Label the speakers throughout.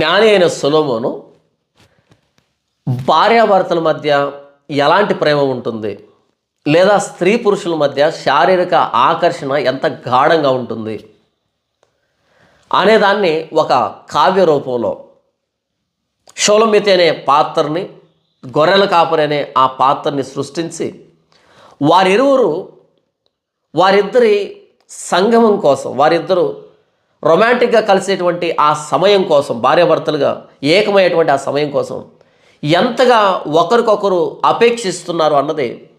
Speaker 1: జ్ఞాని అయిన సులోమోను భార్యాభర్తల మధ్య ఎలాంటి ప్రేమ ఉంటుంది? లేదా స్త్రీ పురుషుల మధ్య శారీరక ఆకర్షణ ఎంత గాఢంగా ఉంటుంది? అనేదాన్ని ఒక కావ్య రూపంలో షోలమితి అనే పాత్రని గొర్రెల కాపరి అనే ఆ పాత్రని సృష్టించి వారిరువురు వారిద్దరి సంగమం కోసం వారిద్దరూ రొమాంటిక్గా కలిసేటువంటి ఆ సమయం కోసం భార్యాభర్తలుగా ఏకమయ్యేటువంటి ఆ సమయం కోసం ఎంతగా ఒకరికొకరు అపేక్షిస్తున్నారు అన్నది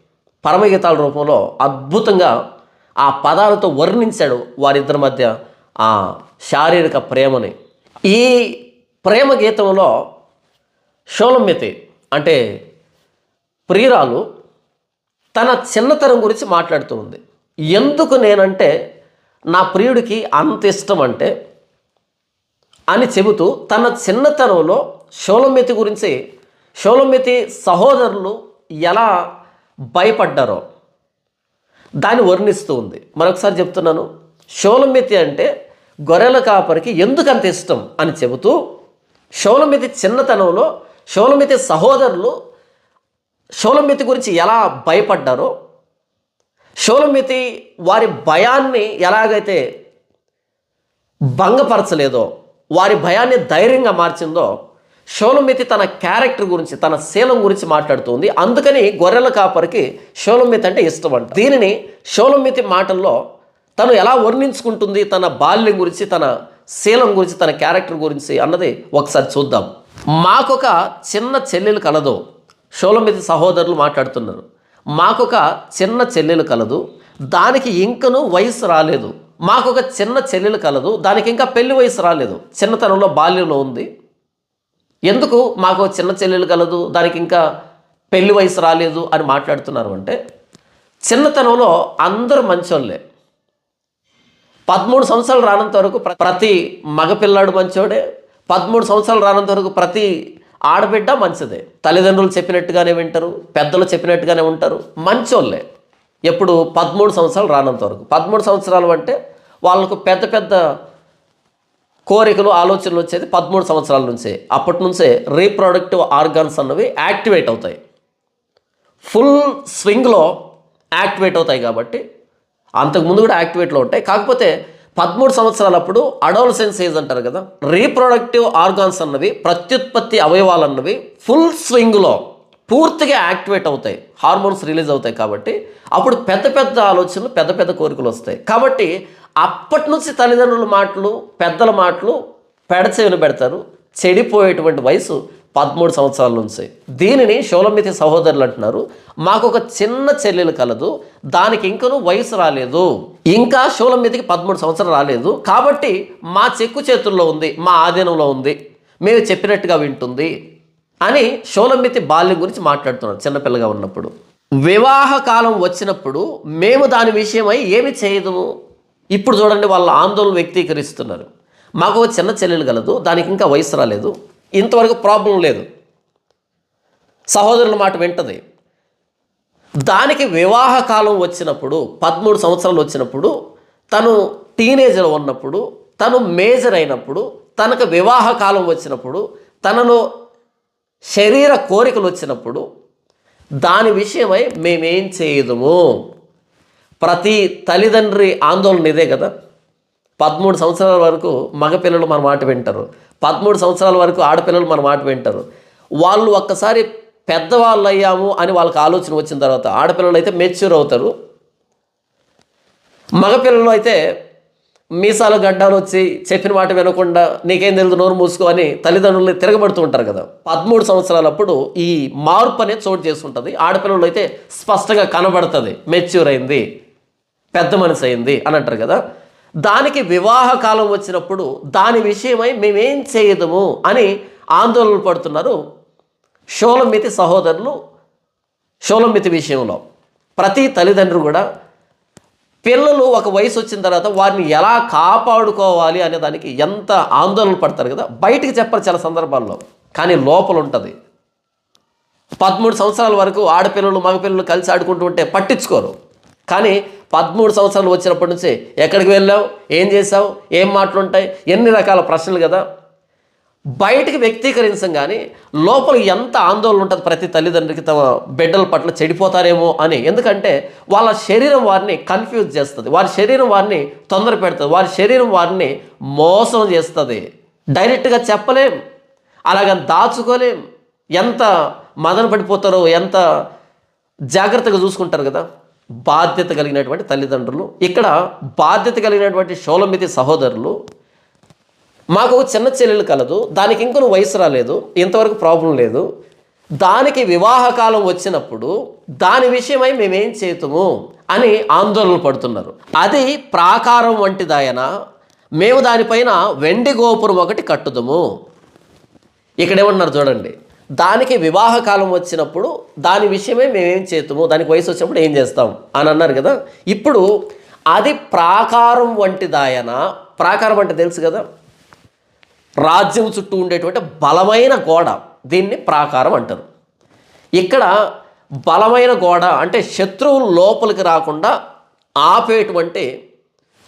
Speaker 1: పరమగీతాల రూపంలో అద్భుతంగా ఆ పదాలతో వర్ణించాడు వారిద్దరి మధ్య ఆ శారీరక ప్రేమని. ఈ ప్రేమ గీతంలో షోలమ్యతి అంటే ప్రియురాలు తన చిన్నతనం గురించి మాట్లాడుతూ ఉంది. ఎందుకు నేనంటే నా ప్రియుడికి అంత ఇష్టం అంటే అని చెబుతూ తన చిన్నతనంలో షోలమితి గురించి షోలమితి సహోదరులు ఎలా భయపడ్డారో దాన్ని వర్ణిస్తూ ఉంది. మరొకసారి చెప్తున్నాను. షోలమితి అంటే గొర్రెల కాపరికి ఎందుకు అంత ఇష్టం అని చెబుతూ షోలమితి చిన్నతనంలో షోలమితి సహోదరులు షోలమితి గురించి ఎలా భయపడ్డారో షోలమితి వారి భయాన్ని ఎలాగైతే భంగపరచలేదో వారి భయాన్ని ధైర్యంగా మార్చిందో షోలమితి తన క్యారెక్టర్ గురించి తన శీలం గురించి మాట్లాడుతుంది. అందుకని గొర్రెల కాపరికి షోలమితి అంటే ఇష్టం అంట దీనిని షోలమితి మాటల్లో తను ఎలా వర్ణించుకుంటుంది తన బాల్యం గురించి తన శీలం గురించి తన క్యారెక్టర్ గురించి అన్నది ఒకసారి చూద్దాం. మాకొక చిన్న చెల్లెలు కలదు. షోలమితి సహోదరులు మాట్లాడుతున్నారు. మాకొక చిన్న చెల్లెలు కలదు దానికి ఇంకను వయసు రాలేదు. మాకు ఒక చిన్న చెల్లెలు కలదు దానికి ఇంకా పెళ్ళి వయసు రాలేదు. చిన్నతనంలో బాల్యంలో ఉంది. ఎందుకు మాకు చిన్న చెల్లెలు కలదు దానికి ఇంకా పెళ్ళి వయసు రాలేదు అని మాట్లాడుతున్నారు అంటే చిన్నతనంలో అందరూ మంచోళ్ళే. పదమూడు సంవత్సరాలు రానంత వరకు ప్రతి మగపిల్లాడు మంచోడే. పదమూడు సంవత్సరాలు రానంత వరకు ప్రతి ఆడబిడ్డ మంచిదే. తల్లిదండ్రులు చెప్పినట్టుగానే వింటారు పెద్దలు చెప్పినట్టుగానే ఉంటారు మంచోళ్ళే. ఎప్పుడు పదమూడు సంవత్సరాలు రానంత వరకు. పదమూడు సంవత్సరాలు అంటే వాళ్ళకు పెద్ద పెద్ద కోరికలు ఆలోచనలు వచ్చేది పదమూడు సంవత్సరాల నుంచే. అప్పటి నుంచే రీప్రొడక్టివ్ ఆర్గాన్స్ అన్నవి యాక్టివేట్ అవుతాయి. ఫుల్ స్వింగ్లో యాక్టివేట్ అవుతాయి కాబట్టి అంతకుముందు కూడా యాక్టివేట్లో ఉంటాయి. కాకపోతే పదమూడు సంవత్సరాలప్పుడు అడోలసెన్స్ ఏజ్ అంటారు కదా రీప్రొడక్టివ్ ఆర్గాన్స్ అన్నవి ప్రత్యుత్పత్తి అవయవాలు అన్నవి ఫుల్ స్వింగ్లో పూర్తిగా యాక్టివేట్ అవుతాయి హార్మోన్స్ రిలీజ్ అవుతాయి కాబట్టి అప్పుడు పెద్ద పెద్ద ఆలోచనలు పెద్ద పెద్ద కోరికలు వస్తాయి. కాబట్టి అప్పటి నుంచి తల్లిదండ్రుల మాటలు పెద్దల మాటలు పెడచెవిన పెడతారు చెడిపోయేటువంటి వయసు పదమూడు సంవత్సరాల నుంచి. దీనిని షోలమితి సహోదరులు అంటున్నారు. మాకు ఒక చిన్న చెల్లెలు కలదు. దానికి ఇంకనూ వయసు రాలేదు. ఇంకా షోలమితికి పదమూడు సంవత్సరాలు రాలేదు. కాబట్టి మా చెక్కు చేతుల్లో ఉంది మా ఆధీనంలో ఉంది. మేము చెప్పినట్టుగా వింటుంది అని షోలమితి బాల్యం గురించి మాట్లాడుతున్నారు చిన్నపిల్లగా ఉన్నప్పుడు. వివాహ కాలం వచ్చినప్పుడు మేము దాని విషయమై ఏమి చేయదుము ఇప్పుడు చూడండి వాళ్ళ ఆందోళన వ్యక్తీకరిస్తున్నారు. మాకు ఒక చిన్న చెల్లెలు కలదు దానికి ఇంకా వయసు రాలేదు. ఇంతవరకు ప్రాబ్లం లేదు. సహోదరుల మాట వింటది. దానికి వివాహ కాలం వచ్చినప్పుడు పదమూడు సంవత్సరాలు వచ్చినప్పుడు తను టీనేజర్ ఉన్నప్పుడు తను మేజర్ అయినప్పుడు తనకు వివాహ కాలం వచ్చినప్పుడు తనలో శరీర కోరికలు వచ్చినప్పుడు దాని విషయమై మేమేం చేయదుము? ప్రతి తల్లిదండ్రి ఆందోళన ఇదే కదా. పదమూడు సంవత్సరాల వరకు మగపిల్లలు మన మాట వింటారు. పదమూడు సంవత్సరాల వరకు ఆడపిల్లలు మన మాట వింటారు. వాళ్ళు ఒక్కసారి పెద్దవాళ్ళు అయ్యాము అని వాళ్ళకి ఆలోచన వచ్చిన తర్వాత ఆడపిల్లలు అయితే మెచ్యూర్ అవుతారు. మగపిల్లలు అయితే మీసాలు గడ్డాలు వచ్చి చెప్పిన మాట వినకుండా నీకేం తెలియదు నోరు మూసుకో అని తల్లిదండ్రులు తిరగబడుతూ ఉంటారు కదా. పదమూడు సంవత్సరాలప్పుడు ఈ మార్పు అనేది చోటు చేసుకుంటుంది. ఆడపిల్లలు అయితే స్పష్టంగా కనబడుతుంది. మెచ్యూర్ అయింది. పెద్ద మనసు అయింది అని అంటారు కదా. దానికి వివాహ కాలం వచ్చినప్పుడు దాని విషయమై మేమేం చేయదము అని ఆందోళన పడుతున్నారు షోలమితి సహోదరులు షోలమితి విషయంలో. ప్రతి తల్లిదండ్రులు కూడా పిల్లలు ఒక వయసు వచ్చిన తర్వాత వారిని ఎలా కాపాడుకోవాలి అనే దానికి ఎంత ఆందోళన పడతారు కదా బయటికి చెప్పరు చాలా సందర్భాల్లో కానీ లోపల ఉంటుంది. పదమూడు సంవత్సరాల వరకు ఆడపిల్లలు మగపిల్లలు కలిసి ఆడుకుంటూ ఉంటే పట్టించుకోరు. కానీ పదమూడు సంవత్సరాలు వచ్చినప్పటి నుంచి ఎక్కడికి వెళ్ళావు? ఏం చేసావు ఏం మాటలుంటాయి? ఎన్ని రకాల ప్రశ్నలు కదా? బయటికి వ్యక్తీకరించం కానీ లోపల ఎంత ఆందోళన ఉంటుంది ప్రతి తల్లిదండ్రికి తమ బిడ్డల పట్ల చెడిపోతారేమో అని. ఎందుకంటే వాళ్ళ శరీరం వారిని కన్ఫ్యూజ్ చేస్తుంది. వారి శరీరం వారిని తొందర పెడుతుంది. వారి శరీరం వారిని మోసం చేస్తుంది. డైరెక్ట్గా చెప్పలేం. అలాగని దాచుకోలేం. ఎంత మదన పడిపోతారో ఎంత జాగ్రత్తగా చూసుకుంటారు కదా? బాధ్యత కలిగినటువంటి తల్లిదండ్రులు. ఇక్కడ బాధ్యత కలిగినటువంటి షోలమితి సహోదరులు మాకు ఒక చిన్న చెల్లెలు కలదు దానికి ఇంకొన వయసు రాలేదు ఇంతవరకు ప్రాబ్లం లేదు. దానికి వివాహ కాలం వచ్చినప్పుడు దాని విషయమై మేమేం చేతుము అని ఆందోళన పడుతున్నారు. అది ప్రాకారం వంటిదాయన మేము దానిపైన వెండి గోపురం ఒకటి కట్టుదము. ఇక్కడ చూడండి. దానికి వివాహ కాలం వచ్చినప్పుడు దాని విషయమే మేమేం చేతుము దానికి వయసు వచ్చినప్పుడు ఏం చేస్తాం? అని అన్నారు కదా. ఇప్పుడు అది ప్రాకారం వంటిదాయన ప్రాకారం అంటే తెలుసు కదా? రాజ్యం చుట్టూ ఉండేటువంటి బలమైన గోడ దీన్ని ప్రాకారం అంటారు. ఇక్కడ బలమైన గోడ అంటే శత్రువులు లోపలికి రాకుండా ఆపేటువంటి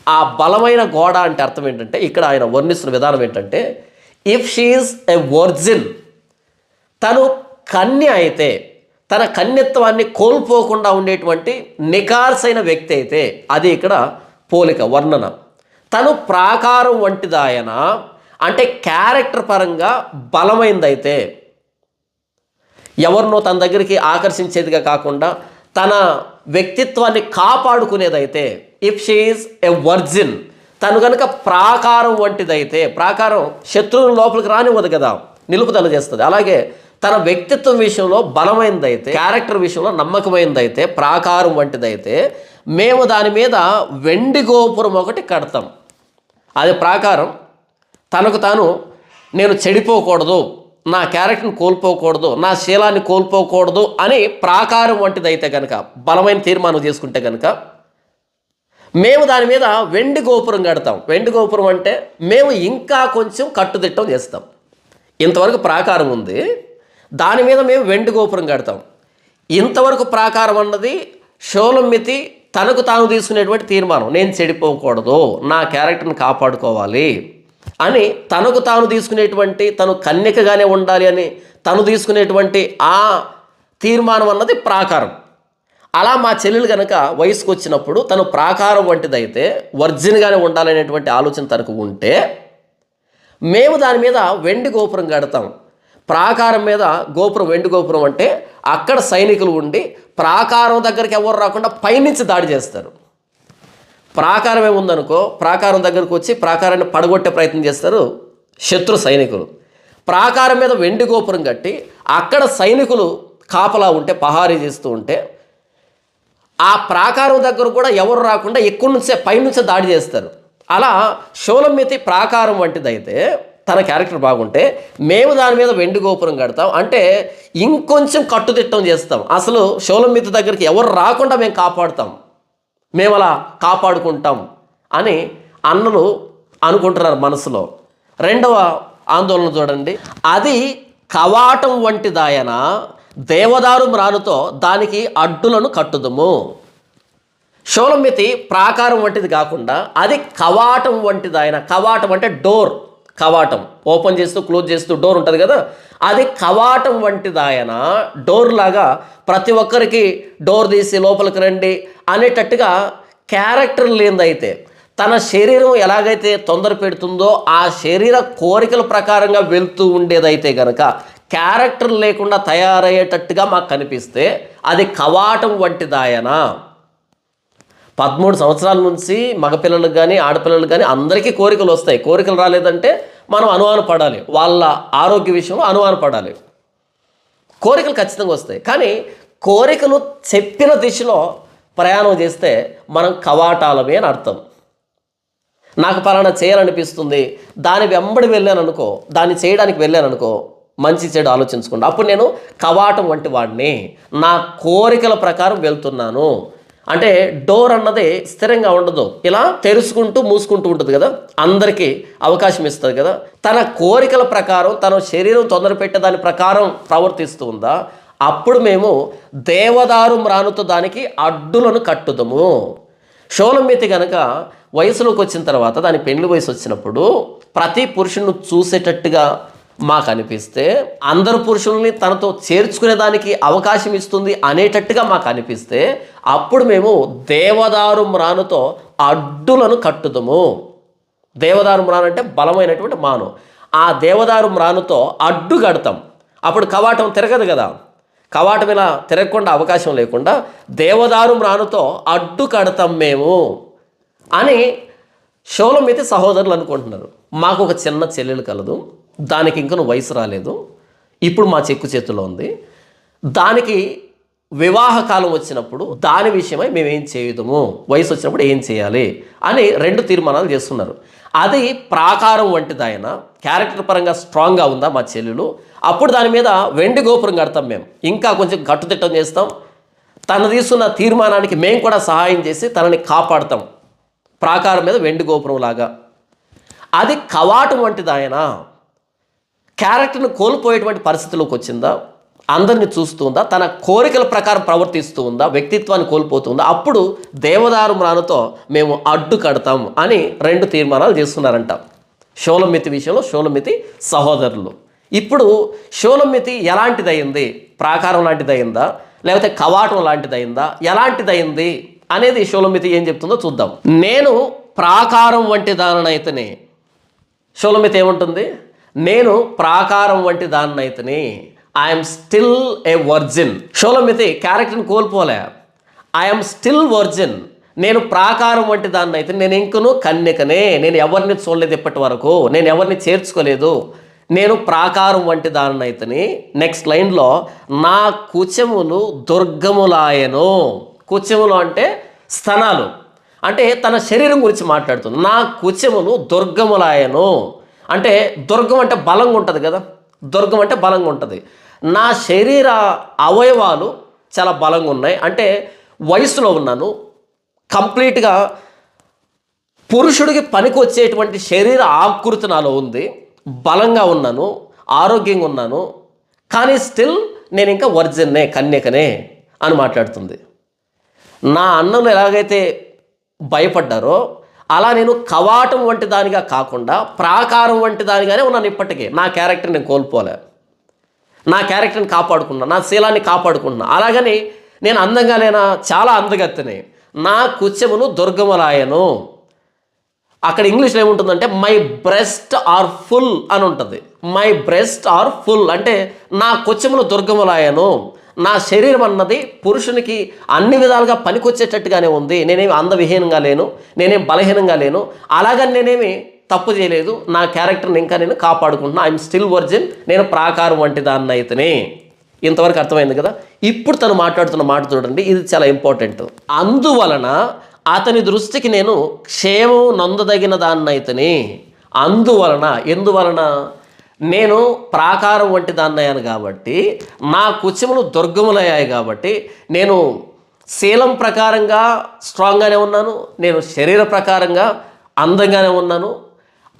Speaker 1: ఆ బలమైన గోడ అంటే అర్థం ఏంటంటే ఇక్కడ ఆయన వర్ణిస్తున్న విధానం ఏంటంటే ఇఫ్ షీఈస్ ఎ వర్జిన్ తను కన్య అయితే తన కన్యత్వాన్ని కోల్పోకుండా ఉండేటువంటి నికార్సైన వ్యక్తి అయితే అది ఇక్కడ పోలిక వర్ణన. తను ప్రాకారం వంటిదాయన అంటే క్యారెక్టర్ పరంగా బలమైందైతే ఎవరినో తన దగ్గరికి ఆకర్షించేదిగా కాకుండా తన వ్యక్తిత్వాన్ని కాపాడుకునేదైతే ఇఫ్ షీఈస్ ఎ వర్జిన్ తను కనుక ప్రాకారం వంటిదైతే ప్రాకారం శత్రువుల లోపలికి రానివ్వదు కదా నిలుపుదల చేస్తుంది. అలాగే తన వ్యక్తిత్వం విషయంలో బలమైనదైతే క్యారెక్టర్ విషయంలో నమ్మకమైనదైతే ప్రాకారం వంటిదైతే మేము దాని మీద వెండి గోపురం ఒకటి కడతాం. అది ప్రాకారం. తనకు తాను నేను చెడిపోకూడదు నా క్యారెక్టర్ని కోల్పోకూడదు నా శీలాన్ని కోల్పోకూడదు అని ప్రాకారం వంటిదైతే కనుక బలమైన తీర్మానం చేసుకుంటే కనుక మేము దాని మీద వెండి గోపురం కడతాం. వెండి గోపురం అంటే మేము ఇంకా కొంచెం కట్టుదిట్టం చేస్తాం. ఇంతవరకు ప్రాకారం ఉంది. దాని మీద మేము వెండి గోపురం కడతాం. ఇంతవరకు ప్రాకారం అన్నది షోలమ్మితి తనకు తాను తీసుకునేటువంటి తీర్మానం. నేను చెడిపోకూడదు నా క్యారెక్టర్ని కాపాడుకోవాలి అని తనకు తాను తీసుకునేటువంటి తను కన్యకగానే ఉండాలి అని తను తీసుకునేటువంటి ఆ తీర్మానం అన్నది ప్రాకారం. అలా మా చెల్లెలు కనుక వయసుకు వచ్చినప్పుడు తను ప్రాకారం వంటిదైతే వర్జిన్గానే ఉండాలనేటువంటి ఆలోచన తనకు ఉంటే మేము దాని మీద వెండి గోపురం కడతాం. ప్రాకారం మీద గోపురం వెండి గోపురం అంటే అక్కడ సైనికులు ఉండి ప్రాకారం దగ్గరికి ఎవరు రాకుండా పైనుంచి దాడి చేస్తారు. ప్రాకారం ఏముందనుకో ప్రాకారం దగ్గరకు వచ్చి ప్రాకారాన్ని పడగొట్టే ప్రయత్నం చేస్తారు శత్రు సైనికులు. ప్రాకారం మీద వెండి గోపురం కట్టి అక్కడ సైనికులు కాపలా ఉంటే పహారీ చేస్తూ ఉంటే ఆ ప్రాకారం దగ్గర కూడా ఎవరు రాకుండా ఎక్కువ నుంచే పైనుంచే దాడి చేస్తారు. అలా షోలమ్మితి ప్రాకారం వంటిదైతే తన క్యారెక్టర్ బాగుంటే మేము దాని మీద వెండి గోపురం కడతాం. అంటే ఇంకొంచెం కట్టుదిట్టం చేస్తాం. అసలు షోలమ్మితి దగ్గరికి ఎవరు రాకుండా మేము కాపాడుతాం. మేము అలా కాపాడుకుంటాం అని అన్నలు అనుకుంటున్నారు మనసులో. రెండవ ఆందోళన చూడండి. అది కవాటం వంటిదాయన దేవదారు మ్రానుతో దానికి అడ్డులను కట్టుదుము. షోలమితి ప్రాకారం వంటిది కాకుండా అది కవాటం వంటిది ఆయన కవాటం అంటే డోర్. కవాటం. ఓపెన్ చేస్తూ క్లోజ్ చేస్తూ డోర్ ఉంటుంది కదా? అది కవాటం వంటిదాయన డోర్ లాగా ప్రతి ఒక్కరికి డోర్ తీసి లోపలికి రండి అనేటట్టుగా క్యారెక్టర్ లేనిదైతే తన శరీరం ఎలాగైతే తొందర పెడుతుందో ఆ శరీర కోరికల ప్రకారంగా వెళ్తూ ఉండేదైతే గనక క్యారెక్టర్ లేకుండా తయారయ్యేటట్టుగా మాకు కనిపిస్తే అది కవాటం వంటిదాయనా పదమూడు సంవత్సరాల నుంచి మగపిల్లలకు కానీ ఆడపిల్లలకు కానీ అందరికీ కోరికలు వస్తాయి. కోరికలు రాలేదంటే మనం అనుమాన పడాలి వాళ్ళ ఆరోగ్య విషయంలో అనుమాన పడాలి కోరికలు ఖచ్చితంగా వస్తాయి. కానీ కోరికలు చెప్పిన దిశలో ప్రయాణం చేస్తే మనం కవాటాలమే అని అర్థం. నాకు పలానా చేయాలనిపిస్తుంది. దాని వెంబడి వెళ్ళాను అనుకో దాన్ని చేయడానికి వెళ్ళాను అనుకో మంచి చెడు ఆలోచించుకోండి. అప్పుడు నేను కవాటం వంటి వాడిని. నా కోరికల ప్రకారం వెళ్తున్నాను. అంటే డోర్ అన్నది స్థిరంగా ఉండదు. ఇలా తెరుచుకుంటూ మూసుకుంటూ ఉంటుంది కదా? అందరికీ అవకాశం ఇస్తుంది కదా? తన కోరికల ప్రకారం తన శరీరం తొందర పెట్టే దాని ప్రకారం ప్రవర్తిస్తూ ఉందా? అప్పుడు మేము దేవదారు మ్రానుతో దానికి అడ్డులను కట్టుదము. షోలమితి గనక వయసులోకి వచ్చిన తర్వాత దాని పెళ్ళి వయసు వచ్చినప్పుడు ప్రతి పురుషుని చూసేటట్టుగా మాకు అనిపిస్తే అందరు పురుషుల్ని తనతో చేర్చుకునే దానికి అవకాశం ఇస్తుంది అనేటట్టుగా మాకు అనిపిస్తే అప్పుడు మేము దేవదారు మ్రానుతో అడ్డులను కట్టుదము. దేవదారు మ్రాను అంటే బలమైనటువంటి మాను. ఆ దేవదారు మ్రానుతో అడ్డు కడతాం. అప్పుడు కవాటం తిరగదు కదా. కవాటం ఇలా తిరగకుండా అవకాశం లేకుండా దేవదారు మ్రానుతో అడ్డు కడతాం మేము అని షోలమితి సహోదరులు అనుకుంటున్నారు. మాకు ఒక చిన్న చెల్లెలు కలదు. దానికి ఇంకను వయసు రాలేదు. ఇప్పుడు మా చెక్కు చేతిలో ఉంది. దానికి వివాహ కాలం వచ్చినప్పుడు దాని విషయమై మేము ఏం చేయదుము? వయసు వచ్చినప్పుడు ఏం చేయాలి? అని రెండు తీర్మానాలు చేస్తున్నారు. అది ప్రాకారం వంటిదాయన క్యారెక్టర్ పరంగా స్ట్రాంగ్గా ఉందా మా చెల్లెలు? అప్పుడు దాని మీద వెండి గోపురం కడతాం మేము. ఇంకా కొంచెం గట్టుదిట్టం చేస్తాం. తను తీసుకున్న తీర్మానానికి మేము కూడా సహాయం చేసి తనని కాపాడతాం. ప్రాకారం మీద వెండి గోపురం లాగా. అది కవాటం వంటిదాయనా క్యారెక్టర్ను కోల్పోయేటువంటి పరిస్థితిలోకి వచ్చిందా? అందరిని చూస్తుందా? తన కోరికల ప్రకారం ప్రవర్తిస్తూ ఉందా వ్యక్తిత్వాన్ని కోల్పోతుందా? అప్పుడు దేవదారు మ్రానుతో మేము అడ్డు కడతాం అని రెండు తీర్మానాలు చేస్తున్నారంట. షోలమితి విషయంలో షోలమితి సహోదరులు. ఇప్పుడు షోలమితి ఎలాంటిదయింది? ప్రాకారం లాంటిదయిందా? లేకపోతే కవాటం లాంటిదయిందా? ఎలాంటిదయింది? అనేది షోలమితి ఏం చెప్తుందో చూద్దాం. నేను ప్రాకారం వంటి దానినైతేనే షోలమితి ఏముంటుంది? నేను ప్రాకారం వంటి దాన్నైతని ఐఎమ్ స్టిల్ ఏ వర్జిన్ షోలమితి క్యారెక్టర్ని కోల్పోలే. ఐఎమ్ స్టిల్ వర్జిన్ నేను ప్రాకారం వంటి దాన్ని అయితే నేను ఇంకను కన్యకనే. నేను ఎవరిని చూడలేదు ఇప్పటి వరకు. నేను ఎవరిని చేర్చుకోలేదు. నేను ప్రాకారం వంటి దాన్ని అయితేని నెక్స్ట్ లైన్లో నా కుచములు దుర్గములాయను. కుచములు అంటే స్తనాలు అంటే తన శరీరం గురించి మాట్లాడుతుంది. నా కుచములు దుర్గములాయను. అంటే దుర్గం అంటే బలంగా ఉంటుంది కదా. దుర్గం అంటే బలంగా ఉంటుంది. నా శరీర అవయవాలు చాలా బలంగా ఉన్నాయి. అంటే వయసులో ఉన్నాను. కంప్లీట్గా పురుషుడికి పనికి వచ్చేటువంటి శరీర ఆకృతి నాలో ఉంది. బలంగా ఉన్నాను. ఆరోగ్యంగా ఉన్నాను. కానీ స్టిల్ నేను ఇంకా వర్జన్నే కన్యకనే అని మాట్లాడుతుంది. నా అన్నలు ఎలాగైతే భయపడ్డారో అలా నేను కవాటం వంటి దానిగా కాకుండా ప్రాకారం వంటి దానిగానే ఉన్నాను ఇప్పటికీ. నా క్యారెక్టర్ నేను కోల్పోలే. నా క్యారెక్టర్ని కాపాడుకున్నా నా శీలాన్ని కాపాడుకున్నా. అలాగని నేను అందంగా లేనా చాలా అందగత్తని. నా కుత్యములు దుర్గములాయను. అక్కడ ఇంగ్లీష్లో ఏముంటుందంటే మై బ్రెస్ట్ ఆర్ ఫుల్ అని ఉంటుంది. మై బ్రెస్ట్ ఆర్ ఫుల్ అంటే నా కొచ్చములు దుర్గములాయను. నా శరీరం అన్నది పురుషునికి అన్ని విధాలుగా పనికొచ్చేటట్టుగానే ఉంది. నేనేమి అందవిహీనంగా లేను నేనేం బలహీనంగా లేను. అలాగని నేనేమి తప్పు చేయలేదు. నా క్యారెక్టర్ని ఇంకా నేను కాపాడుకుంటున్నా. ఐఎమ్ స్టిల్ వర్జిన్ నేను ప్రాకారం వంటి దాన్ని అయితేనే. ఇంతవరకు అర్థమైంది కదా? ఇప్పుడు తను మాట్లాడుతున్న మాట చూడండి. ఇది చాలా ఇంపార్టెంట్ అందువలన అతని దృష్టికి నేను క్షేమం నందదగిన దాన్నైతేనే అందువలన ఎందువలన? నేను ప్రాకారం వంటి దాన్నయ్యాను కాబట్టి నా కుచములు దుర్గములయ్యాయి కాబట్టి నేను శీలం ప్రకారంగా స్ట్రాంగ్గానే ఉన్నాను నేను శరీర ప్రకారంగా అందంగానే ఉన్నాను.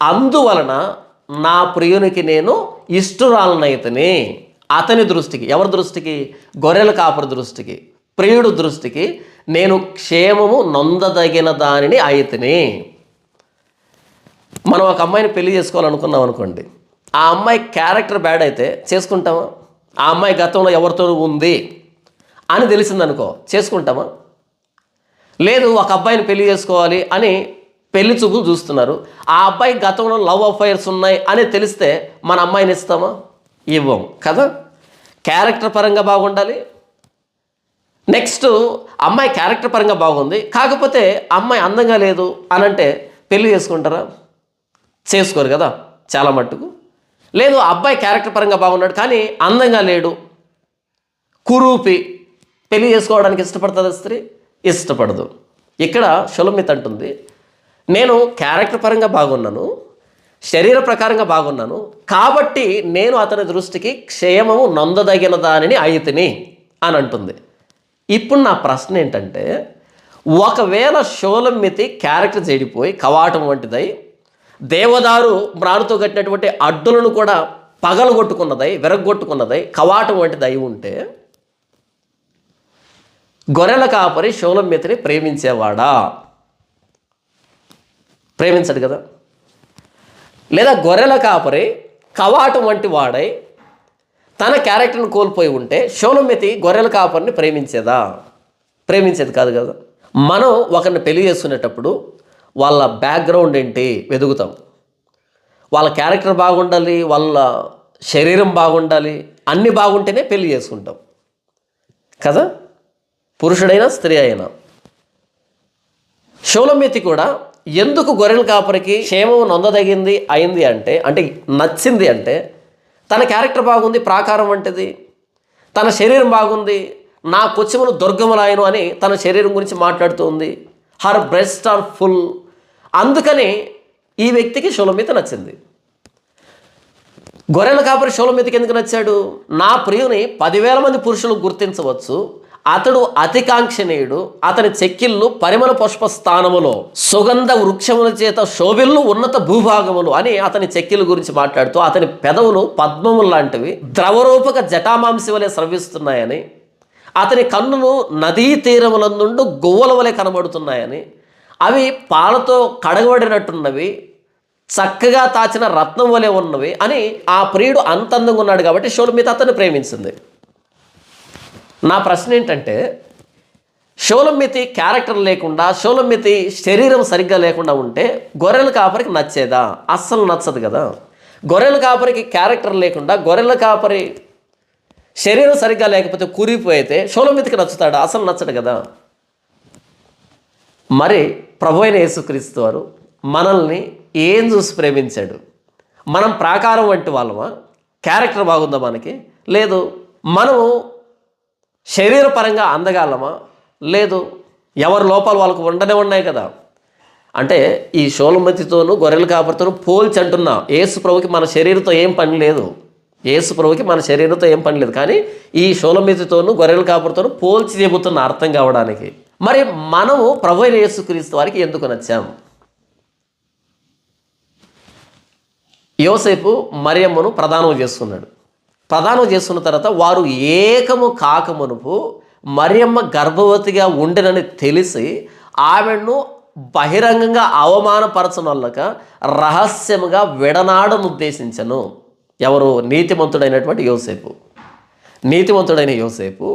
Speaker 1: అందువలన నా ప్రియునికి నేను ఇష్టురాలనైతేనే అతని దృష్టికి ఎవరి దృష్టికి? గొర్రెల కాపరి దృష్టికి ప్రియుడు దృష్టికి నేను క్షేమము నొందదగిన దానిని అయితని. మనం ఒక అమ్మాయిని పెళ్ళి చేసుకోవాలనుకున్నాం అనుకోండి ఆ అమ్మాయి క్యారెక్టర్ బ్యాడ్ అయితే చేసుకుంటామా? ఆ అమ్మాయి గతంలో ఎవరితో ఉంది అని తెలిసిందనుకో చేసుకుంటామా? లేదు ఒక అబ్బాయిని పెళ్ళి చేసుకోవాలి అని పెళ్ళి చూపులు చూస్తున్నారు. ఆ అబ్బాయి గతంలో లవ్ అఫైర్స్ ఉన్నాయి అని తెలిస్తే మన అమ్మాయిని ఇస్తామా? ఇవ్వం కదా? క్యారెక్టర్ పరంగా బాగుండాలి. నెక్స్ట్ అమ్మాయి క్యారెక్టర్ పరంగా బాగుంది. కాకపోతే అమ్మాయి అందంగా లేదు అని అంటే పెళ్ళి చేసుకుంటారా? చేసుకోరు కదా చాలా మట్టుకు. లేదు అబ్బాయి క్యారెక్టర్ పరంగా బాగున్నాడు కానీ అందంగా లేడు. కురూపి. పెళ్ళి చేసుకోవడానికి ఇష్టపడుతుంది స్త్రీ? ఇష్టపడదు. ఇక్కడ షులమిత్ అంటుంది నేను క్యారెక్టర్ పరంగా బాగున్నాను శరీర ప్రకారంగా బాగున్నాను కాబట్టి నేను అతని దృష్టికి క్షేమము నొందదగిన దానిని అయితిని అని అంటుంది. ఇప్పుడు నా ప్రశ్న ఏంటంటే ఒకవేళ షోలమితి క్యారెక్టర్ చెడిపోయి కవాటం వంటిదై దేవదారు మ్రారుతో కట్టినటువంటి అడ్డులను కూడా పగలగొట్టుకున్నదై విరగొట్టుకున్నదై కవాటం వంటి దయ ఉంటే గొర్రెల కాపరి శౌలమ్యతని ప్రేమించేవాడా? ప్రేమించడు కదా. లేదా గొర్రెల కాపరి కవాటం వంటి వాడై తన క్యారెక్టర్ను కోల్పోయి ఉంటే శౌలమ్యతి గొర్రెల కాపరిని ప్రేమించేదా? ప్రేమించేది కాదు కదా. మనం ఒకరిని పెళ్ళి చేసుకునేటప్పుడు వాళ్ళ బ్యాక్గ్రౌండ్ ఏంటి వెతుకుతాం. వాళ్ళ క్యారెక్టర్ బాగుండాలి వాళ్ళ శరీరం బాగుండాలి అన్నీ బాగుంటేనే పెళ్ళి చేసుకుంటాం. కదా? పురుషుడైనా స్త్రీ అయినా. షోలమితి కూడా ఎందుకు గొర్రెల కాపరికి క్షేమం నొందదగింది అయింది అంటే అంటే నచ్చింది అంటే తన క్యారెక్టర్ బాగుంది ప్రాకారం వంటిది తన శరీరం బాగుంది నా కొచ్చిములు దుర్గములాయను అని తన శరీరం గురించి మాట్లాడుతుంది. హర్ బ్రెస్ట్ ఆర్ ఫుల్ అందుకని ఈ వ్యక్తికి షోలమిత నచ్చింది. గొర్రెల కాపరి షోలమితికి ఎందుకు నచ్చాడు? నా ప్రియుని పదివేల మంది పురుషులు గుర్తించవచ్చు. అతడు అతికాంక్షణీయుడు అతని చెక్కిళ్ళు పరిమళ పుష్ప స్థానములో సుగంధ వృక్షముల చేత శోభిల్లు ఉన్నత భూభాగములు అని అతని చెక్కిల గురించి మాట్లాడుతూ అతని పెదవులు పద్మములు లాంటివి ద్రవరూపక జటామాంసి వలె స్రవిస్తున్నాయని అతని కన్నులు నదీ తీరములందుండు గువ్వల వలె కనబడుతున్నాయని అవి పాలతో కడగబడినట్టున్నవి చక్కగా తాచిన రత్నం వలె ఉన్నవి అని ఆ ప్రియుడు అంత అందంగా ఉన్నాడు కాబట్టి షోలమిత అతను ప్రేమించింది. నా ప్రశ్న ఏంటంటే షోలమితి క్యారెక్టర్ లేకుండా షోలమితి శరీరం సరిగ్గా లేకుండా ఉంటే గొర్రెల కాపరికి నచ్చేదా? అస్సలు నచ్చదు కదా. గొర్రెల కాపరికి క్యారెక్టర్ లేకుండా గొర్రెల కాపరి శరీరం సరిగ్గా లేకపోతే కూరిపోయితే షోలమితికి నచ్చుతాడా? అసలు నచ్చడు కదా. మరి ప్రభు అయిన యేసుక్రీస్తు వారు మనల్ని ఏం చూసి ప్రేమించాడు? మనం ప్రాకారం వంటి వాళ్ళమా? క్యారెక్టర్ బాగుందా మనకి? లేదు. మనము శరీరపరంగా అందగాలమా లేదు. ఎవరి లోపాలు వాళ్ళకు ఉండనే ఉన్నాయి కదా. అంటే ఈ షోలమతితోనూ గొర్రెల కాపరితోనూ పోల్చి అంటున్నా ఏసు ప్రభుకి మన శరీరంతో ఏం పని లేదు. ఏసు ప్రభుకి మన శరీరంతో ఏం పని లేదు. కానీ ఈ షోలమితితోనూ గొర్రెల కాపరితోనూ పోల్చి చెబుతున్న అర్థం కావడానికి మరి మనము ప్రభు అయిన యేసుక్రీస్తు వారికి ఎందుకు నచ్చాము యోసేపు మరియమ్మను ప్రదానం చేసుకున్నాడు ప్రదానం చేసుకున్న తర్వాత వారు ఏకము కాకమునుపు మరియమ్మ గర్భవతిగా ఉండనని తెలిసి ఆమెను బహిరంగంగా అవమానపరచనొల్లక రహస్యముగా విడనాడను ఉద్దేశించను ఎవరు? నీతిమంతుడైనటువంటి యోసేపు. నీతిమంతుడైన యోసేపు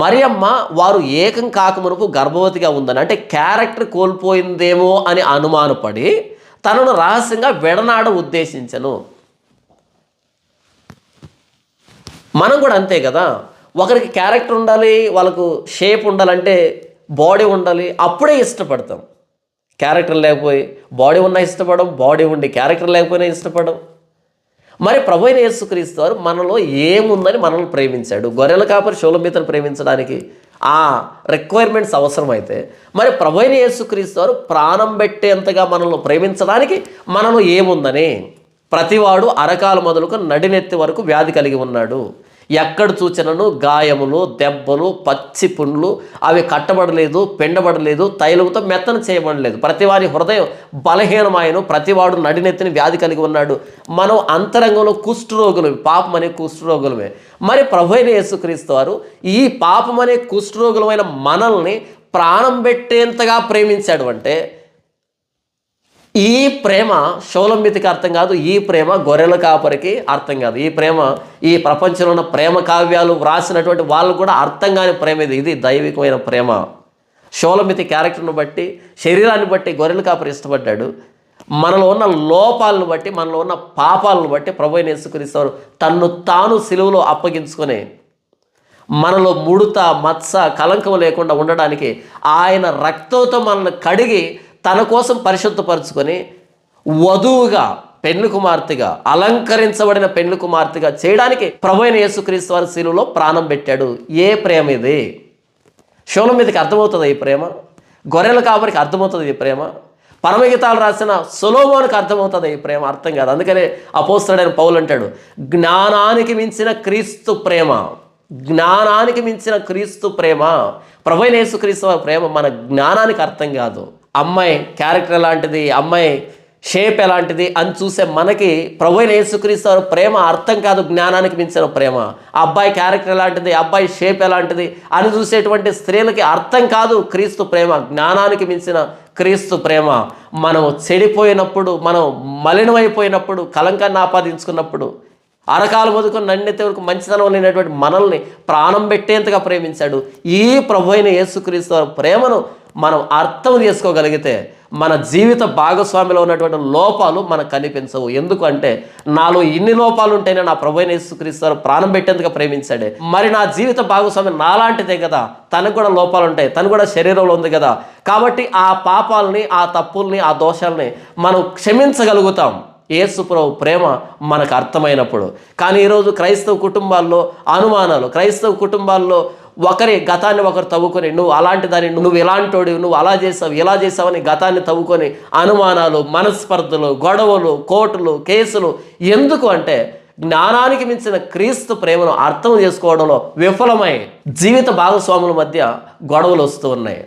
Speaker 1: మరియమ్మ వారు ఏకం కాకమునుపు గర్భవతిగా ఉందని అంటే క్యారెక్టర్ కోల్పోయిందేమో అని అనుమానపడి తనను రహస్యంగా విడనాడ ఉద్దేశించను. మనం కూడా అంతే కదా? ఒకరికి క్యారెక్టర్ ఉండాలి వాళ్ళకు షేప్ ఉండాలంటే బాడీ ఉండాలి అప్పుడే ఇష్టపడతాం. క్యారెక్టర్ లేకపోయి బాడీ ఉన్నా ఇష్టపడం బాడీ ఉండి క్యారెక్టర్ లేకపోయినా ఇష్టపడం. మరి ప్రభు అయిన యేసుక్రీస్తు వారు మనలో ఏముందని మనల్ని ప్రేమించాడు. గొర్రెల కాపరి షోలమితను ప్రేమించడానికి ఆ రిక్వైర్మెంట్స్ అవసరమైతే మరి ప్రభు అయిన యేసుక్రీస్తు వారు ప్రాణం పెట్టేంతగా మనల్ని ప్రేమించడానికి మనలో ఏముందని ప్రతివాడు అరకాలు మొదలుకు నడినెత్తి వరకు వ్యాధి కలిగి ఉన్నాడు. ఎక్కడ చూచినను గాయములు దెబ్బలు పచ్చి పుండ్లు అవి కట్టబడలేదు పెండబడలేదు తైలంతో మెత్తన చేయబడలేదు. ప్రతివారి హృదయం బలహీనమాయను ప్రతివాడు నడినెత్తిని వ్యాధి కలిగి ఉన్నాడు. మనం అంతరంగంలో కుష్ఠరోగులమే పాపం అనే కుష్ఠరోగులమే. మరి ప్రభు అయిన యేసుక్రీస్తు వారు ఈ పాపం అనే కుష్ఠరోగులమైన మనల్ని ప్రాణం పెట్టేంతగా ప్రేమించాడు అంటే ఈ ప్రేమ షోలంబితికి అర్థం కాదు ఈ ప్రేమ గొర్రెల కాపరికి అర్థం కాదు. ఈ ప్రేమ ఈ ప్రపంచంలో ఉన్న ప్రేమ కావ్యాలు వ్రాసినటువంటి వాళ్ళు కూడా అర్థం కాని ప్రేమ ఇది. ఇది దైవికమైన ప్రేమ. షోలమితి క్యారెక్టర్ను బట్టి శరీరాన్ని బట్టి గొర్రెల కాపరి ఇష్టపడ్డాడు. మనలో ఉన్న లోపాలను బట్టి మనలో ఉన్న పాపాలను బట్టి ప్రభు నేసుకునిస్తారు తన్ను తాను సిలువలో అప్పగించుకొని మనలో ముడత మత్స కలంకం లేకుండా ఉండడానికి ఆయన రక్తంతో మనల్ని కడిగి తన కోసం పరిశుద్ధపరచుకొని వధువుగా పెండ్లు కుమార్తెగా అలంకరించబడిన పెండ్లు కుమార్తెగా చేయడానికి ప్రభు అయిన యేసుక్రీస్తు వారి శిలువలో ప్రాణం పెట్టాడు. ఏ ప్రేమ ఇది? శోలం మీదకి అర్థమవుతుంది ఈ ప్రేమ? గొర్రెల కాపరికి అర్థమవుతుంది ఈ ప్రేమ? పరమగీతాలు రాసిన సొలోమోనికి అర్థమవుతుంది ఈ ప్రేమ? అర్థం కాదు. అందుకనే అపోస్తుడైన పౌలు అంటాడు జ్ఞానానికి మించిన క్రీస్తు ప్రేమ జ్ఞానానికి మించిన క్రీస్తు ప్రేమ ప్రభైన యేసుక్రీస్తు వారి ప్రేమ మన జ్ఞానానికి అర్థం కాదు. అమ్మాయి క్యారెక్టర్ లాంటిది అమ్మాయి షేప్ ఎలాంటిది అని చూసే మనకి ప్రభు యేసుక్రీస్తు ప్రేమ అర్థం కాదు జ్ఞానానికి మించిన ప్రేమ. అబ్బాయి క్యారెక్టర్ ఎలాంటిది అబ్బాయి షేప్ ఎలాంటిది అని చూసేటువంటి స్త్రీలకి అర్థం కాదు క్రీస్తు ప్రేమ. జ్ఞానానికి మించిన క్రీస్తు ప్రేమ. మనం చెడిపోయినప్పుడు మనం మలినమైపోయినప్పుడు కలంకాన్ని ఆపాదించుకున్నప్పుడు అరకాలు మొదలుకొని నన్నెత్తే వరకు మంచితనం లేనటువంటి మనల్ని ప్రాణం పెట్టేంతగా ప్రేమించాడు ఈ ప్రభు అయిన యేసుక్రీస్తు ప్రేమను మనం అర్థం చేసుకోగలిగితే మన జీవిత భాగస్వామిలో ఉన్నటువంటి లోపాలు మనకు కనిపించవు. ఎందుకంటే నాలో ఇన్ని లోపాలు ఉంటేనే నా ప్రభు అయిన ప్రాణం పెట్టేందుకు ప్రేమించాడే. మరి నా జీవిత భాగస్వామి నాలాంటిదే కదా. తనకు కూడా లోపాలు ఉంటాయి. తను కూడా శరీరంలో ఉంది కదా. కాబట్టి ఆ పాపాలని ఆ తప్పుల్ని ఆ దోషాలని మనం క్షమించగలుగుతాం. యేసుప్రభు ప్రేమ మనకు అర్థమైనప్పుడు. కానీ ఈరోజు క్రైస్తవ కుటుంబాల్లో అనుమానాలు క్రైస్తవ కుటుంబాల్లో ఒకరి గతాన్ని ఒకరు తవ్వుకొని నువ్వు అలాంటి దాన్ని నువ్వు ఇలాంటోడివి నువ్వు అలా చేసావు ఇలా చేసావని గతాన్ని తవ్వుకొని అనుమానాలు మనస్పర్ధలు గొడవలు కోర్టులు కేసులు ఎందుకు అంటే జ్ఞానానికి మించిన క్రీస్తు ప్రేమను అర్థం చేసుకోవడంలో విఫలమై జీవిత భాగస్వాముల మధ్య గొడవలు వస్తూ ఉన్నాయి.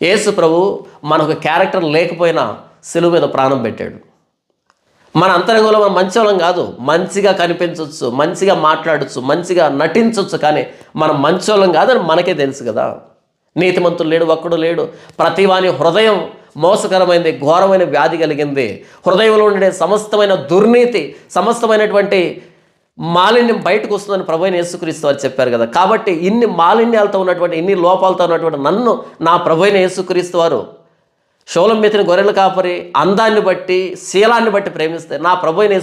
Speaker 1: యేసు ప్రభు మనకు క్యారెక్టర్ లేకపోయినా సెలువు మీద ప్రాణం పెట్టాడు. మన అంతరంగంలో మనం మంచోళం కాదు. మంచిగా కనిపించవచ్చు మంచిగా మాట్లాడచ్చు మంచిగా నటించవచ్చు కానీ మనం మంచోళం కాదని మనకే తెలుసు కదా. నీతిమంతులు లేడు ఒక్కడు లేడు. ప్రతివాని హృదయం మోసకరమైనది ఘోరమైన వ్యాధి కలిగింది. హృదయంలో ఉండే సమస్తమైన దుర్నీతి సమస్తమైనటువంటి మాలిన్యం బయటకు వస్తుందని ప్రభుని యేసుక్రీస్తు వారు చెప్పారు కదా. కాబట్టి ఇన్ని మాలిన్యాలతో ఉన్నటువంటి ఇన్ని లోపాలతో ఉన్నటువంటి నన్ను నా ప్రభుని యేసుక్రీస్తు వారు షోలంబెతిని గొర్రెలు కాపరి అందాన్ని బట్టి శీలాన్ని బట్టి ప్రేమిస్తే నా ప్రభు అయిన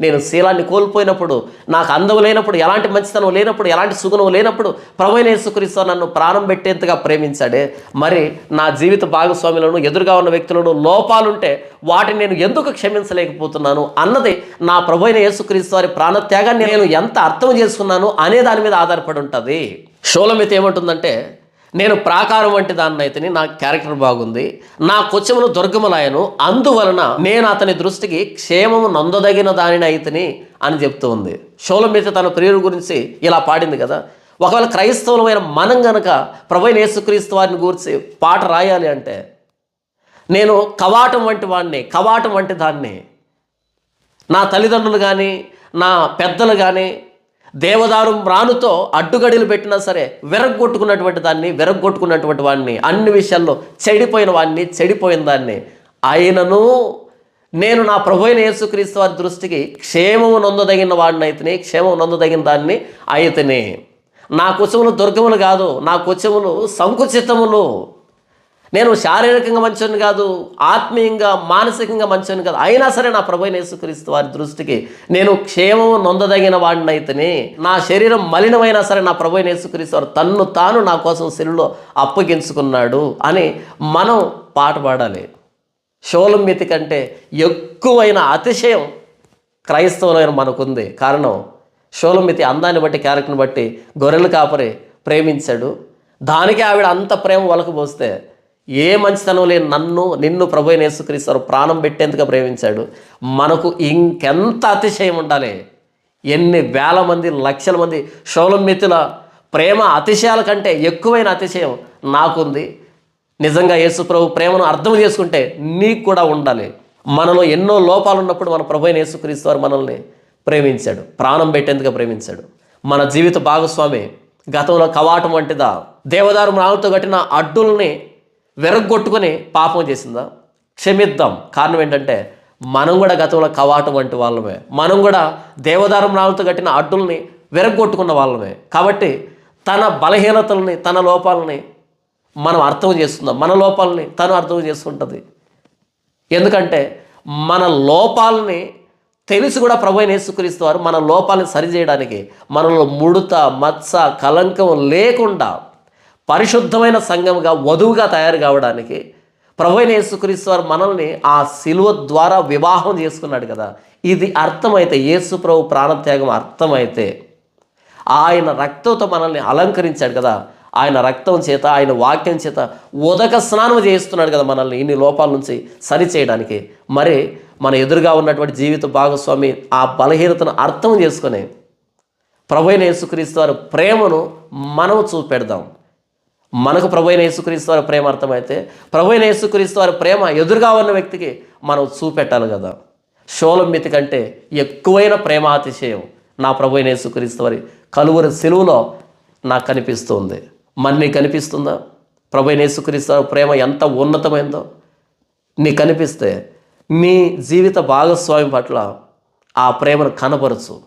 Speaker 1: నేను శీలాన్ని కోల్పోయినప్పుడు నాకు అందం లేనప్పుడు ఎలాంటి మంచితనం లేనప్పుడు ఎలాంటి సుగుణం లేనప్పుడు ప్రభు అయిన నన్ను ప్రాణం పెట్టేంతగా ప్రేమించాడే. మరి నా జీవిత భాగస్వాములను ఎదురుగా ఉన్న వ్యక్తులను లోపాలుంటే వాటిని నేను ఎందుకు క్షమించలేకపోతున్నాను? అన్నది నా ప్రభు అయిన యేసుక్రీస్తు ప్రాణత్యాగాన్ని నేను ఎంత అర్థం చేసుకున్నాను అనే దాని మీద ఆధారపడి ఉంటుంది. షోలమిత ఏమంటుందంటే నేను ప్రాకారం వంటి దాన్ని అయితే నా క్యారెక్టర్ బాగుంది. నా కొచ్చములు దుర్గములాయను అందువలన నేను అతని దృష్టికి క్షేమము నందదగిన దానిని అయితేని అని చెప్తూ ఉంది. షోలమిత తన ప్రియుడి గురించి ఇలా పాడింది కదా. ఒకవేళ క్రైస్తవులమైన మనం గనక ప్రభు యేసుక్రీస్తు వారిని గురించి పాట రాయాలి అంటే నేను కవాటం వంటి వాడిని కవాటం వంటి దాన్ని నా తల్లిదండ్రులు కానీ నా పెద్దలు కానీ దేవదారు రానుతో అడ్డుగడిలు పెట్టినా సరే విరగ్గొట్టుకున్నటువంటి దాన్ని విరగ్గొట్టుకున్నటువంటి వాడిని అన్ని విషయాల్లో చెడిపోయిన వాడిని చెడిపోయిన దాన్ని. ఆయనను నేను నా ప్రభు అయిన యేసుక్రీస్తు వారి దృష్టికి క్షేమము నొందదగిన వాడిని అయితేనే క్షేమం నొందదగిన దాన్ని అయితేనే. నా కుచములు దుర్గములు కాదు నా కుచములు సంకుచితములు. నేను శారీరకంగా మంచోని కాదు ఆత్మీయంగా మానసికంగా మంచోని కాదు. అయినా సరే నా ప్రభు అయిన యేసుక్రీస్తు వారి దృష్టికి నేను క్షేమం నొందదగిన వాడినైతేనే నా శరీరం మలినమైనా సరే నా ప్రభు అయిన యేసుక్రీస్తు వారు తన్ను తాను నా కోసం శిలులో అప్పగించుకున్నాడు అని మనం పాట పాడాలి. షోలంబితి కంటే ఎక్కువైన అతిశయం క్రైస్తవులైన మనకుంది. కారణం షోలంబితి అందాన్ని బట్టి క్యారెక్టర్ని బట్టి గొర్రెలు కాపరి ప్రేమించాడు. దానికి ఆవిడ అంత ప్రేమ వలకపోస్తే ఏ మంచితనం లేని నన్ను నిన్ను ప్రభు అయిన యేసుక్రీస్తు ప్రాణం పెట్టేందుకు ప్రేమించాడు. మనకు ఇంకెంత అతిశయం ఉండాలి? ఎన్ని వేల మంది లక్షల మంది షోలమితుల ప్రేమ అతిశయాల కంటే ఎక్కువైన అతిశయం నాకుంది. నిజంగా యేసు ప్రభు ప్రేమను అర్థం చేసుకుంటే నీకు కూడా ఉండాలి. మనలో ఎన్నో లోపాలు ఉన్నప్పుడు మన ప్రభు అయిన యేసుక్రీస్తు వారు మనల్ని ప్రేమించాడు. ప్రాణం పెట్టేందుకు ప్రేమించాడు. మన జీవిత భాగస్వామి గతంలో కవాటం వంటిదా దేవదారు మ్రావులతో కట్టిన అడ్డుల్ని విరగ్గొట్టుకొని పాపం చేసిందా? క్షమిద్దాం. కారణం ఏంటంటే మనం కూడా గతంలో కవాటం వంటి వాళ్ళమే. మనం కూడా దేవదారం రాళ్ళతో కట్టిన అడ్డుల్ని విరగ్గొట్టుకున్న వాళ్ళమే. కాబట్టి తన బలహీనతల్ని తన లోపాలని మనం అర్థం చేసుకుందాం. మన లోపాలని తను అర్థం చేసుకుంటుంది. ఎందుకంటే మన లోపాలని తెలిసి కూడా ప్రభు అయిన వారు మన లోపాలను సరిచేయడానికి మనలో ముడత మత్స కలంకం లేకుండా పరిశుద్ధమైన సంఘముగా వధువుగా తయారు కావడానికి ప్రభు అయిన యేసుక్రీస్తు వారు మనల్ని ఆ శిలువ ద్వారా వివాహం చేసుకున్నాడు కదా. ఇది అర్థమైతే యేసు ప్రభు ప్రాణత్యాగం అర్థమైతే ఆయన రక్తంతో మనల్ని అలంకరించాడు కదా. ఆయన రక్తం చేత ఆయన వాక్యం చేత ఉదక స్నానం చేస్తున్నాడు కదా మనల్ని ఇన్ని లోపాల నుంచి సరి చేయడానికి. మరి మన ఎదురుగా ఉన్నటువంటి జీవిత భాగస్వామి ఆ బలహీనతను అర్థం చేసుకుని ప్రభు అయిన యేసుక్రీస్తు వారి ప్రేమను మనం చూపెడదాం. మనకు ప్రభు అయిన యేసుక్రీస్తు వారి ప్రేమ అర్థమైతే ప్రభు అయిన యేసుక్రీస్తు వారి ప్రేమ ఎదురుగా ఉన్న వ్యక్తికి మనం చూపెట్టాలి కదా. షోలంబితి కంటే ఎక్కువైన ప్రేమ అతిశయం నా ప్రభు అయిన యేసుక్రీస్తు వారి కలువరి సెలువులో నాకు కనిపిస్తుంది. మరి నీకు కనిపిస్తుందా? ప్రభు అయిన యేసుక్రీస్తు వారి ప్రేమ ఎంత ఉన్నతమైందో. నీకు కనిపిస్తే నీ జీవిత భాగస్వామి పట్ల ఆ ప్రేమను కనపరచు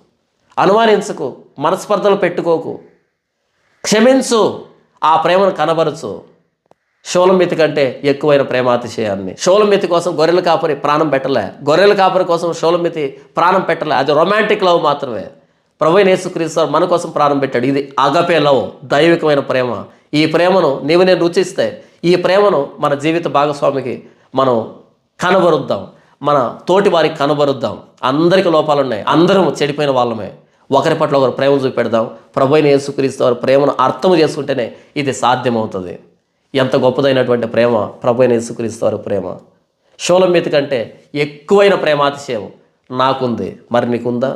Speaker 1: అనుమానించకు మనస్పర్ధలు పెట్టుకోకు. క్షమించు. ఆ ప్రేమను కనబరచు. షోలమితి కంటే ఎక్కువైన ప్రేమాతిశయాన్ని. షోలమితి కోసం గొర్రెల కాపరి ప్రాణం పెట్టలే. గొర్రెల కాపరి కోసం షోలమితి ప్రాణం పెట్టలే. అది రొమాంటిక్ లవ్ మాత్రమే. ప్రభు యేసుక్రీస్తు మన కోసం ప్రాణం పెట్టాడు. ఇది అగపే లవ్ దైవికమైన ప్రేమ. ఈ ప్రేమను నీవు నేను రుచిస్తే ఈ ప్రేమను మన జీవిత భాగస్వామికి మనం కనబరుద్దాం. మన తోటి వారికి కనబరుద్దాం. అందరికీ లోపాలు ఉన్నాయి అందరం చెడిపోయిన వాళ్ళమే. ఒకరి పట్ల ఒకరు ప్రేమ చూపెడదాం. ప్రభు అయిన యేసుక్రీస్తు వారి ప్రేమను అర్థం చేసుకుంటేనే ఇది సాధ్యమవుతుంది. ఎంత గొప్పదైనటువంటి ప్రేమ ప్రభు అయిన యేసుక్రీస్తు వారి ప్రేమ. షోలమితి కంటే ఎక్కువైన ప్రేమాతిశయం నాకుంది. మరి నీకుందా?